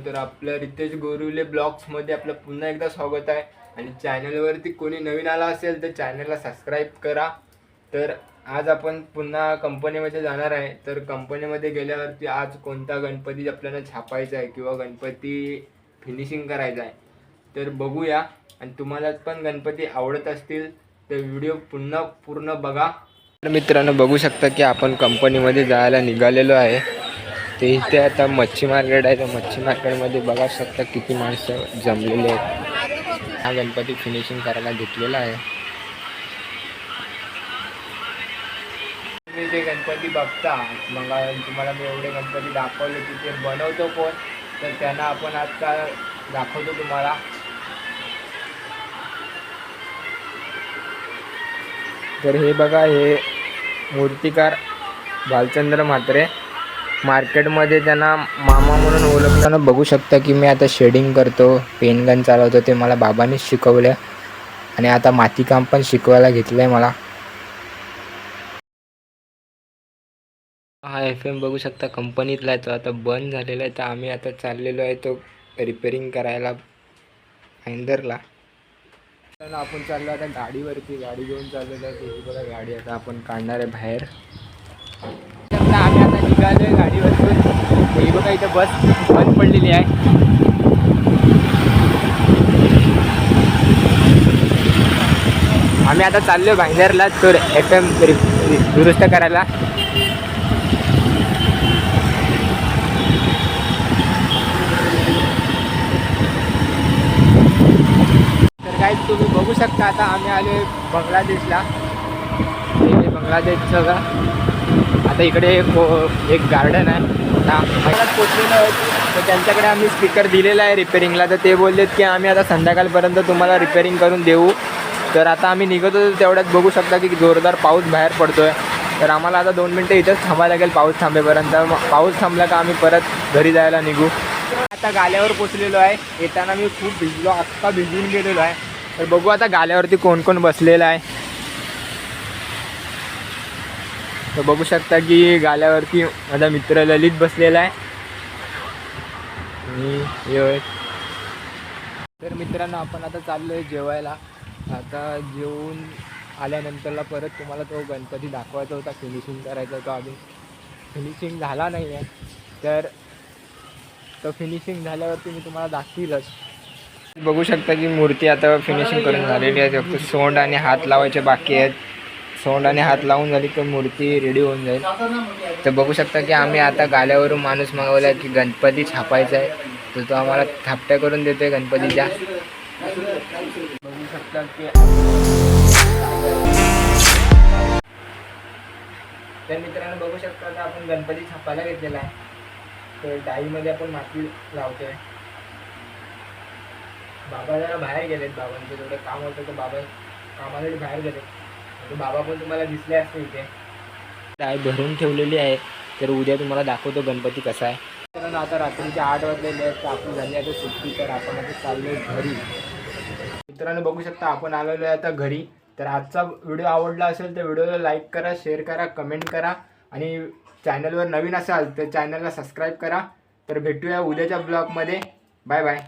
तर आपलं रितेश गोरुले ब्लॉग्समध्ये आपलं पुन्हा एकदा स्वागत आहे. आणि चॅनलवरती कोणी नवीन आला असेल तर चॅनलला सबस्क्राईब करा. तर आज आपण पुन्हा कंपनीमध्ये जाणार आहे. तर कंपनीमध्ये गेल्यावरती आज कोणता गणपती आपल्याला छापायचा आहे किंवा गणपती फिनिशिंग करायचा आहे तर बघूया. आणि तुम्हाला पण गणपती आवडत असतील तर व्हिडिओ पुन्हा पूर्ण बघा. तर मित्रांनो बघू शकता की आपण कंपनीमध्ये जायला निघालेलो आहे. ते इथे आता मच्छी मार्केट आहे. तर मच्छी मार्केटमध्ये बघा शकता किती माणसं जमलेले आहेत. हा गणपती फिनिशिंग करायला घेतलेला आहे. तुम्ही ते गणपती बघता मग तुम्हाला मी एवढे गणपती दाखवले की ते बनवतो कोण? तर त्यांना आपण आता दाखवतो तुम्हाला. तर हे बघा हे मूर्तिकार भालचंद्र म्हात्रे. मार्केटमध्ये त्यांना मामा म्हणून ओळखताना बघू शकता की मी आता शेडिंग करतो पेनगन चालवतो ते मला बाबांनीच शिकवलं आणि आता मातीकाम पण शिकवायला घेतलं आहे मला. हा एफ एम बघू शकता कंपनीतला आहे तो आता बंद झालेला आहे तर आम्ही आता चाललेलो आहे तो रिपेरिंग करायला हँडरला आपण चाललो आता गाडीवरती गाडी घेऊन चाललेलो आहे बघा गाडी आता आपण काढणार आहे बाहेर. निघालो आहे गाडीवरतून बघा इथं बस बंद पडलेली आहे. आम्ही आता चाललो भाईंदरला तर एफ एम दुरुस्त करायला. तर काय तुम्ही बघू शकता आता आम्ही आलो बांगलादेशला. हे बांगलादेशचं आता इकडे एक एक गार्डन आहे. आता महिन्यात पोचलेलो आहे. तर त्यांच्याकडे आम्ही स्पीकर दिलेला आहे रिपेरिंगला तर ते बोललेत की आम्ही आता संध्याकाळपर्यंत तुम्हाला रिपेरिंग करून देऊ. तर आता आम्ही निघत होतो तेवढ्यात बघू शकता की जोरदार पाऊस बाहेर पडतोय. तर आम्हाला आता दोन मिनटं इथंच थांबायला लागेल पाऊस थांबेपर्यंत. मग पाऊस थांबला का आम्ही परत घरी जायला निघू. आता गाल्यावर पोचलेलो आहे. येताना मी खूप भिजलो आत्ता भिजून गेलेलो आहे. तर बघू आता गाल्यावरती कोण कोण बसलेलं आहे. तर बघू शकता की गाल्यावरती माझा मित्र ललित बसलेला आहे. आणि तर मित्रांनो आपण आता चाललो आहे जेवायला. आता जेवून आल्यानंतरला परत तुम्हाला तो गणपती दाखवायचा होता. फिनिशिंग करायचा होता अजून फिनिशिंग झाला नाही आहे. तर तो फिनिशिंग झाल्यावरती मी तुम्हाला दाखवीलच. बघू शकता की मूर्ती आता फिनिशिंग करून झालेली आहे. फक्त सोंड आणि हात लावायचे बाकी आहेत. सोंड आणि हात लावून झाली तर मूर्ती रेडी होऊन जाईल. तर बघू शकता की आम्ही आता गाल्यावरून माणूस मागवला की गणपती छापायचा आहे. तर तो आम्हाला थापट्या करून देतोय गणपतीच्या. बघू शकता की तर मित्रांनो बघू शकता आता आपण गणपती छापायला घेतलेला आहे. तर डाळीमध्ये आपण माती लावतोय. बाबा जरा बाहेर गेलेत बाबांचं. थोडं काम होतं तर बाबा कामासाठी बाहेर गेले बाबा पण तुम्हाला दिसले असते इथे. डाळ भरून ठेवलेली आहे तर उद्या तुम्हाला दाखवतो गणपती कसा आहे. कारण आता रात्रीचे आठ वाजलेले आहेत तर आपली झाली आता सुट्टी तर आपण आता चाललो घरी. मित्रांनो बघू शकता आपण आलेलो आहे आता घरी. तर आजचा व्हिडिओ आवडला असेल तर व्हिडिओला लाईक करा शेअर करा कमेंट करा. आणि चॅनलवर नवीन असाल तर चॅनलला सबस्क्राईब करा. तर भेटूया उद्याच्या ब्लॉगमध्ये. Bye bye.